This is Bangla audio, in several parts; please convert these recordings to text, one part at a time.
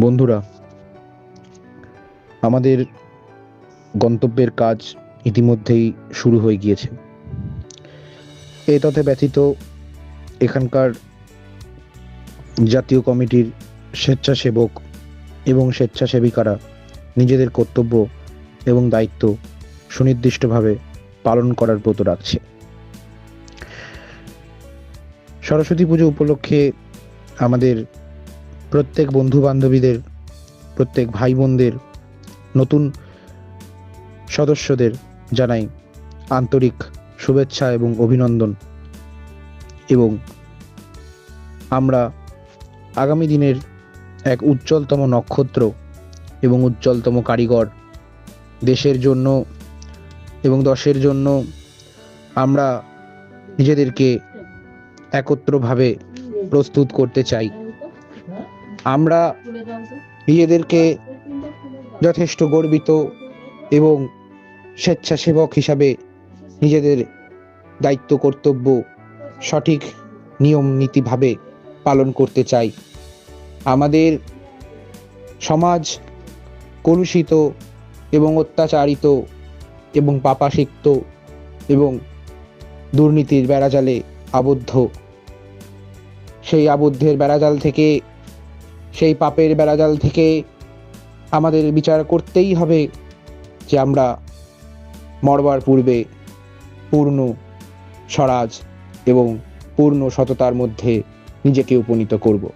বন্ধুরা, আমাদের গন্তব্যের কাজ ইতিমধ্যেই শুরু হয়ে গিয়েছে। এ তথে ব্যতীত এখানকার জাতীয় কমিটির স্বেচ্ছাসেবক এবং স্বেচ্ছাসেবিকারা নিজেদের কর্তব্য এবং দায়িত্ব সুনির্দিষ্টভাবে পালন করার ব্রত রাখছে। সরস্বতী পুজো উপলক্ষে আমাদের প্রত্যেক বন্ধু বান্ধবীদের প্রত্যেক ভাই বোনদের নতুন সদস্যদের জানাই আন্তরিক শুভেচ্ছা এবং অভিনন্দন। এবং আমরা আগামী দিনের এক উজ্জ্বলতম নক্ষত্র এবং উজ্জ্বলতম কারিগর দেশের জন্য এবং দশের জন্য আমরা নিজেদেরকে একত্রভাবে প্রস্তুত করতে চাই। আমরা নিজেদেরকে যথেষ্ট গর্বিত এবং স্বেচ্ছাসেবক হিসাবে নিজেদের দায়িত্ব, কর্তব্য, সঠিক নিয়ম, নীতিভাবে পালন করতে চাই। আমাদের সমাজ কলুষিত এবং অত্যাচারিত এবং পাপাসিক্ত এবং দুর্নীতির বেড়াজালে আবদ্ধ। সেই আবদ্ধের বেড়াজাল থেকে সেই পাপের বেড়াজাল থেকে আমাদের বিচার করতেই হবে যে আমরা মরবার পূর্বে পূর্ণ স্বরাজ এবং পূর্ণ সততার মধ্যে নিজেকে উপনীত করব।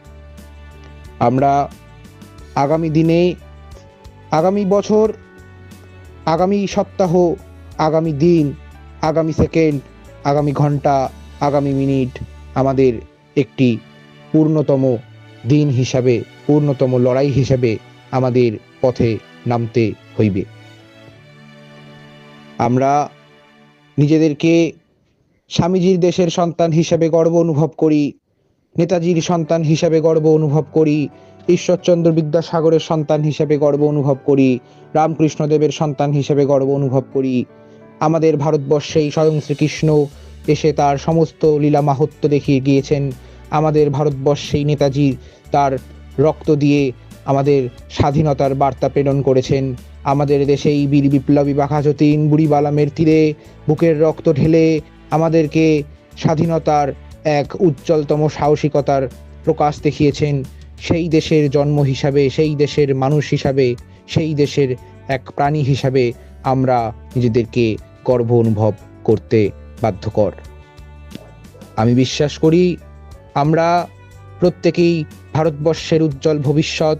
আমরা আগামী দিনে, আগামী বছর, আগামী সপ্তাহ, আগামী দিন, আগামী সেকেন্ড, আগামী ঘণ্টা, আগামী মিনিট আমাদের একটি পূর্ণতম দিন হিসাবে, পূর্ণতম লড়াই হিসাবে আমাদের পথে নামতে হইবে। আমরা নিজেদেরকে স্বামীজির দেশের সন্তান হিসেবে গর্ব অনুভব করি, নেতাজির সন্তান হিসেবে গর্ব অনুভব করি, ঈশ্বরচন্দ্র বিদ্যাসাগরের সন্তান হিসেবে গর্ব অনুভব করি, রামকৃষ্ণদেবের সন্তান হিসেবে গর্ব অনুভব করি। আমাদের ভারতবর্ষেই স্বয়ং শ্রীকৃষ্ণ এসে তার সমস্ত লীলা মাহাত্ম দেখিয়ে গিয়েছেন। আমাদের ভারতবর্ষেই নেতাজি তার রক্ত দিয়ে আমাদের স্বাধীনতার বার্তা প্রেরণ করেছেন। আমাদের দেশেই বীর বিপ্লবী বাঘা বাঘাযতীন বুড়িবালামের তীরে বুকের রক্ত ঢেলে আমাদেরকে স্বাধীনতার এক উজ্জ্বলতম সাহসিকতার প্রকাশ দেখিয়েছেন। সেই দেশের জন্ম হিসাবে, সেই দেশের মানুষ হিসাবে, সেই দেশের এক প্রাণী হিসাবে আমরা নিজেদেরকে গর্ব অনুভব করতে বাধ্যকর আমি বিশ্বাস করি আমরা প্রত্যেকেই ভারতবর্ষের উজ্জ্বল ভবিষ্যৎ,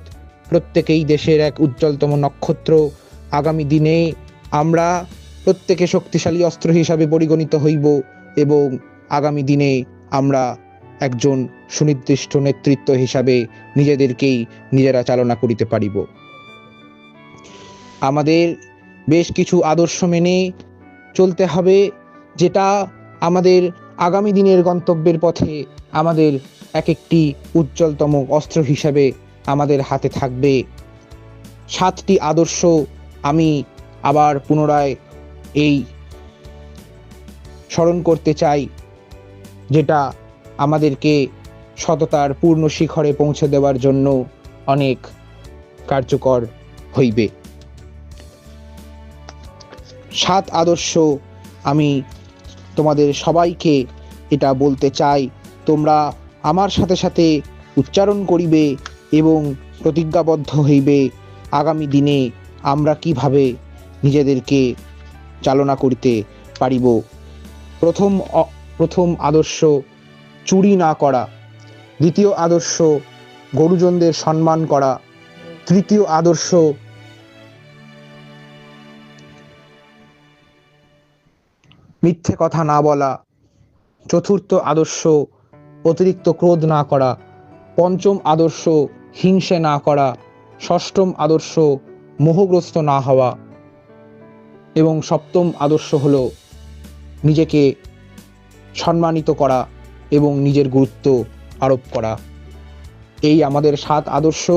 প্রত্যেকেই দেশের এক উজ্জ্বলতম নক্ষত্র। আগামী দিনে আমরা প্রত্যেকে শক্তিশালী অস্ত্র হিসাবে পরিগণিত হইব এবং আগামী দিনে আমরা একজন সুনির্দিষ্ট নেতৃত্ব হিসাবে নিজেদেরকেই নিজেরা চালনা করিতে পারিব। আমাদের বেশ কিছু আদর্শ মেনে চলতে হবে, যেটা আমাদের আগামী দিনের গন্তব্যের পথে আমাদের এক একটি উজ্জ্বলতম অস্ত্র হিসাবে আমাদের হাতে থাকবে। সাতটি আদর্শ আমি আবার পুনরায় এই স্মরণ করতে চাই, যেটা আমাদেরকে সততার পূর্ণ শিখরে পৌঁছে দেওয়ার জন্য অনেক কার্যকর হইবে। সাত আদর্শ আমি তোমাদের সবাইকে এটা বলতে চাই। তোমরা আমার সাথে সাথে উচ্চারণ করিবে এবং প্রতিজ্ঞাবদ্ধ হইবে। আগামী দিনে আমরা কীভাবে নিজেদেরকে চালনা করিতে পারিব? প্রথম প্রথম আদর্শ চুরি না করা। দ্বিতীয় আদর্শ গরুজনদের সম্মান করা। তৃতীয় আদর্শ মিথ্যে কথা না বলা, চতুর্থ আদর্শ অতিরিক্ত ক্রোধ না করা, পঞ্চম আদর্শ হিংসে না করা, ষষ্ঠম আদর্শ মোহগ্রস্ত না হওয়া এবং সপ্তম আদর্শ হল নিজেকে সম্মানিত করা এবং নিজের গুরুত্ব আরোপ করা। এই আমাদের সাত আদর্শ,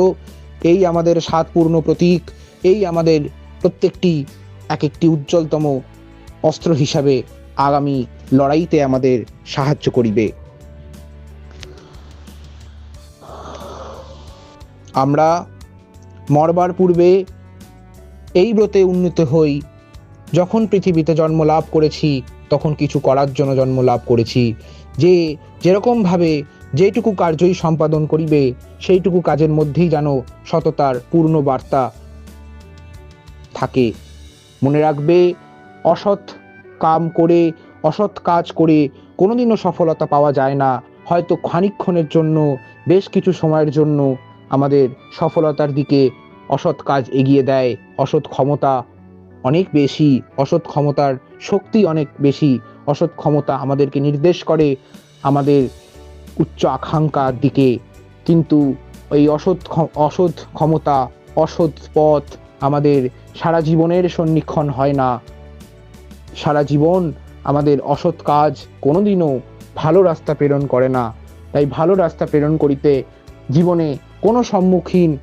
এই আমাদের সাত পূর্ণ প্রতীক, এই আমাদের প্রত্যেকটি এক একটি উজ্জ্বলতম অস্ত্র হিসাবে আগামী লড়াইতে আমাদের সাহায্য করিবে। আমরা মরবার পূর্বে এই ব্রতে উন্নীত হই। যখন পৃথিবীতে জন্ম লাভ করেছি, তখন কিছু করার জন্য জন্ম লাভ করেছি। যে যেরকমভাবে যেটুকু কার্যই সম্পাদন করিবে, সেইটুকু কাজের মধ্যেই যেন সততার পূর্ণ বার্তা থাকে। মনে রাখবে অসৎ কাম করে, অসৎ কাজ করে কোনোদিনও সফলতা পাওয়া যায় না। হয়তো খানিকক্ষণের জন্য, বেশ কিছু সময়ের জন্য আমাদের সফলতার দিকে অসৎ কাজ এগিয়ে দেয়। অসৎ ক্ষমতা অনেক বেশি, অসৎ ক্ষমতার শক্তি অনেক বেশি। অসৎ ক্ষমতা আমাদেরকে নির্দেশ করে আমাদের উচ্চ আকাঙ্ক্ষার দিকে। কিন্তু এই অসৎ অসৎ ক্ষমতা, অসৎ পথ আমাদের সারা জীবনের সন্নিক্ষণ হয় না। সারা জীবন আমাদের অসৎ কাজ কোনোদিনও ভালো রাস্তা প্রেরণ করে না। তাই ভালো রাস্তা প্রেরণ করিতে জীবনে কোনো সম্মুখীন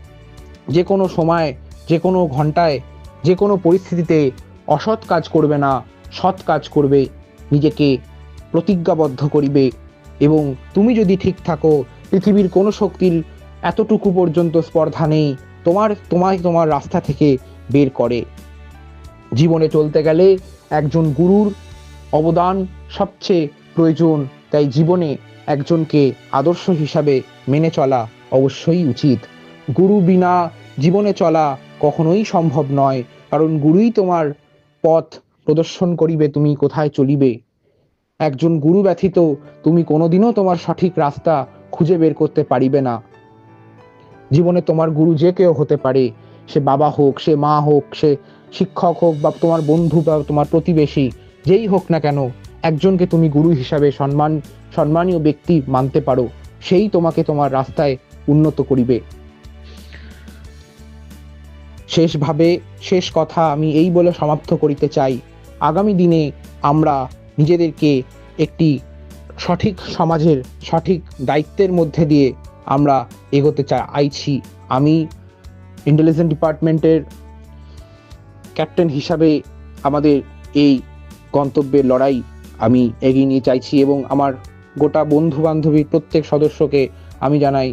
যে কোনো সময় যে কোনো ঘন্টায় যে কোনো পরিস্থিতিতে অসৎ কাজ করবে না, সৎ কাজ করবে, নিজেকে প্রতিজ্ঞাবদ্ধ করিবে এবং তুমি যদি ঠিক থাকো, পৃথিবীর কোনো শক্তির এতটুকু পর্যন্ত স্পর্ধা নেই, তোমার তোমায় তোমার রাস্তা থেকে বের করে। জীবনে চলতে গেলে একজন গুরুর অবদান সবচেয়ে প্রয়োজন। তাই জীবনে একজনকে আদর্শ হিসাবে মেনে চলা অবশ্যই উচিত। গুরু বিনা জীবনে চলা কখনোই সম্ভব নয়, কারণ গুরুই তোমার পথ প্রদর্শন করিবে, তুমি কোথায় চলিবে। একজন গুরু ব্যথিত, তুমি কোনোদিনও তোমার সঠিক রাস্তা খুঁজে বের করতে পারিবে না। জীবনে তোমার গুরু যে কেউ হতে পারে, সে বাবা হোক, সে মা হোক, সে শিক্ষক হোক বা তোমার বন্ধু বা তোমার প্রতিবেশী, যেই হোক না কেন, একজনকে তুমি গুরু হিসাবে সম্মান, সম্মানীয় ব্যক্তি মানতে পারো, সেই তোমাকে তোমার রাস্তায় উন্নত করিবে। শেষভাবে, শেষ কথা আমি এই বলে সমাপ্ত করিতে চাই। আগামী দিনে আমরা নিজেদেরকে একটি সঠিক সমাজের, সঠিক দায়িত্বের মধ্যে দিয়ে আমরা এগোতে চাইছি আমি ইন্টেলিজেন্স ডিপার্টমেন্টের ক্যাপ্টেন হিসাবে আমাদের এই গন্তব্যের লড়াই আমি এগিয়ে নিয়ে চাইছি এবং আমার গোটা বন্ধু বান্ধবী প্রত্যেক সদস্যকে আমি জানাই